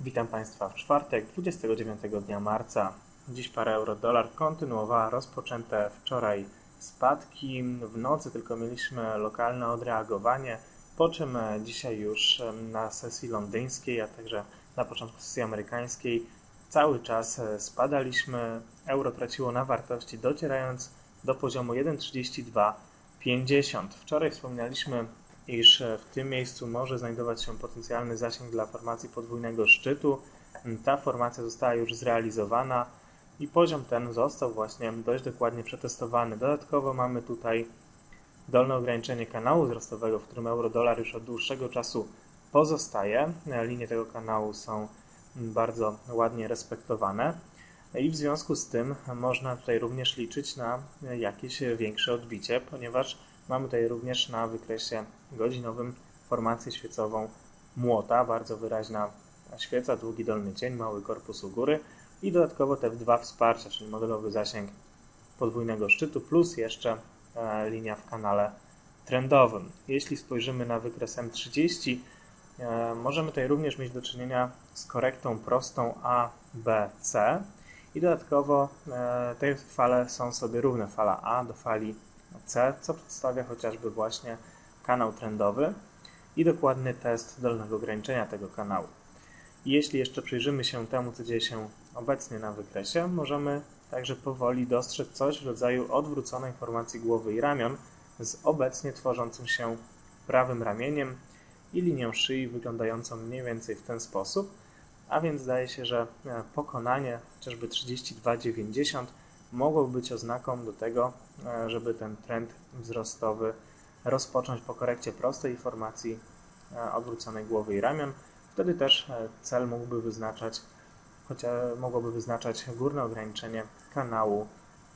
Witam Państwa w czwartek, 29 dnia marca. Dziś para euro-dolar kontynuowała rozpoczęte wczoraj spadki. W nocy tylko mieliśmy lokalne odreagowanie, po czym dzisiaj już na sesji londyńskiej, a także na początku sesji amerykańskiej cały czas spadaliśmy. Euro traciło na wartości, docierając do poziomu 1,3250. Wczoraj wspominaliśmy iż w tym miejscu może znajdować się potencjalny zasięg dla formacji podwójnego szczytu. Ta formacja została już zrealizowana i poziom ten został właśnie dość dokładnie przetestowany. Dodatkowo mamy tutaj dolne ograniczenie kanału wzrostowego, w którym euro-dolar już od dłuższego czasu pozostaje. Linie tego kanału są bardzo ładnie respektowane i w związku z tym można tutaj również liczyć na jakieś większe odbicie, ponieważ Mamy tutaj również na wykresie godzinowym formację świecową młota, bardzo wyraźna świeca, długi dolny cień, mały korpus u góry i dodatkowo te dwa wsparcia, czyli modelowy zasięg podwójnego szczytu plus jeszcze e, linia w kanale trendowym. Jeśli spojrzymy na wykres M30, e, możemy tutaj również mieć do czynienia z korektą prostą A, B, C i dodatkowo e, te fale są sobie równe, fala A do fali C, co przedstawia chociażby właśnie kanał trendowy i dokładny test dolnego ograniczenia tego kanału. I jeśli jeszcze przyjrzymy się temu, co dzieje się obecnie na wykresie, możemy także powoli dostrzec coś w rodzaju odwróconej formacji głowy i ramion z obecnie tworzącym się prawym ramieniem i linią szyi wyglądającą mniej więcej w ten sposób, a więc zdaje się, że pokonanie chociażby 32,90 mogło być oznaką do tego, e, żeby ten trend wzrostowy rozpocząć po korekcie prostej formacji e, odwróconej głowy i ramion. Wtedy też e, cel mógłby wyznaczać, chociaż mogłoby wyznaczać górne ograniczenie kanału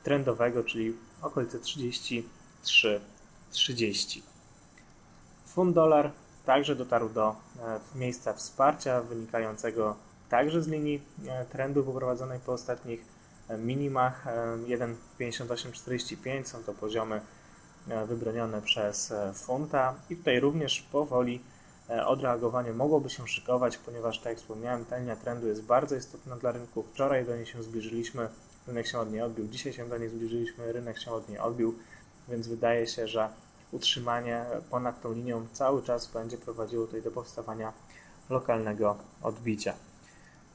trendowego, czyli okolice 33-30. Funt dolar także dotarł do miejsca wsparcia wynikającego także z linii trendu poprowadzonej po ostatnich minimach 1,5845 są to poziomy e, wybronione przez e, funta i tutaj również powoli e, odreagowanie mogłoby się szykować, ponieważ tak jak wspomniałem, ta linia trendu jest bardzo istotna dla rynku. Wczoraj do niej się zbliżyliśmy, rynek się od niej odbił, dzisiaj się do niej zbliżyliśmy, rynek się od niej odbił, więc wydaje się, że utrzymanie ponad tą linią cały czas będzie prowadziło tutaj do powstawania lokalnego odbicia.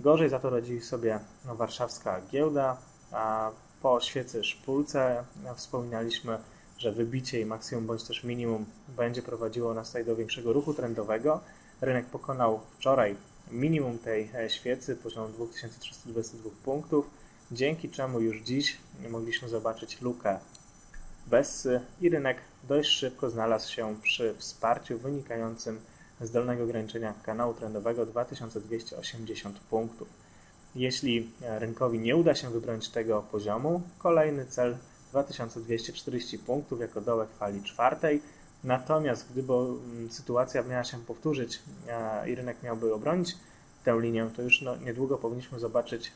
Gorzej za to radzi sobie warszawska giełda, a po świecy szpulce wspominaliśmy, że wybicie i maksimum bądź też minimum będzie prowadziło nas tutaj do większego ruchu trendowego. Rynek pokonał wczoraj minimum tej e, świecy, poziom 2322 punktów, dzięki czemu już dziś mogliśmy zobaczyć lukę Bessy i rynek dość szybko znalazł się przy wsparciu wynikającym z dolnego ograniczenia kanału trendowego 2280 punktów. Jeśli rynkowi nie uda się wybrać tego poziomu, kolejny cel 2240 punktów jako dołek fali czwartej. Natomiast gdyby mm, sytuacja miała się powtórzyć i rynek miałby obronić tę linię, to już no, niedługo powinniśmy zobaczyć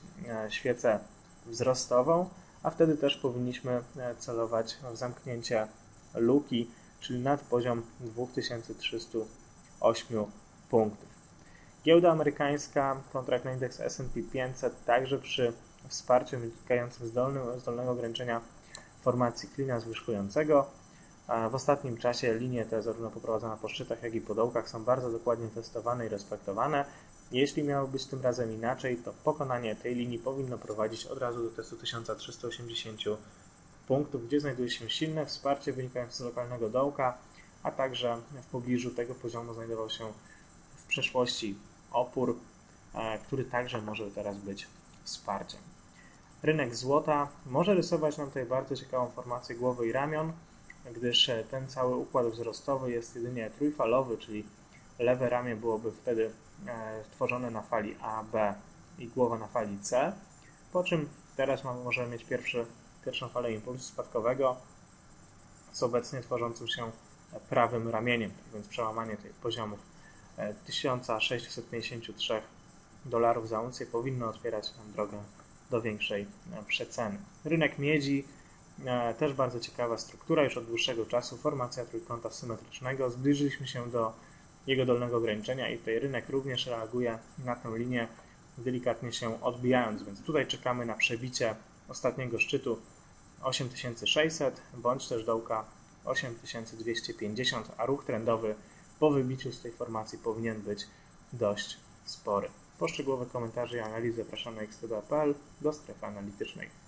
świecę wzrostową, a wtedy też powinniśmy celować w zamknięcie luki, czyli nad poziom 2308 punktów. Giełda amerykańska, kontrakt na indeks S&P 500 także przy wsparciu wynikającym z, dolny, z dolnego ograniczenia formacji klina zwyżkującego. W ostatnim czasie linie te, zarówno poprowadzone po szczytach, jak i po dołkach, są bardzo dokładnie testowane i respektowane. Jeśli miało być tym razem inaczej, to pokonanie tej linii powinno prowadzić od razu do testu 1380 punktów, gdzie znajduje się silne wsparcie wynikające z lokalnego dołka, a także w pobliżu tego poziomu znajdował się w przeszłości opór, e, który także może teraz być wsparciem. Rynek złota może rysować nam tutaj bardzo ciekawą formację głowy i ramion, gdyż e, ten cały układ wzrostowy jest jedynie trójfalowy, czyli lewe ramię byłoby wtedy e, tworzone na fali A, B i głowa na fali C, po czym teraz możemy mieć pierwszy, pierwszą falę impulsu spadkowego z obecnie tworzącym się prawym ramieniem, tak więc przełamanie tych poziomów 1653 dolarów za uncję powinno otwierać nam drogę do większej e, przeceny. Rynek miedzi e, też bardzo ciekawa struktura, już od dłuższego czasu formacja trójkąta symetrycznego. Zbliżyliśmy się do jego dolnego ograniczenia i tutaj rynek również reaguje na tę linię, delikatnie się odbijając, więc tutaj czekamy na przebicie ostatniego szczytu 8600 bądź też dołka 8250, a ruch trendowy po wybiciu z tej formacji powinien być dość spory. Po szczegółowe komentarze i analizy zapraszamy na xtda.pl do strefy analitycznej.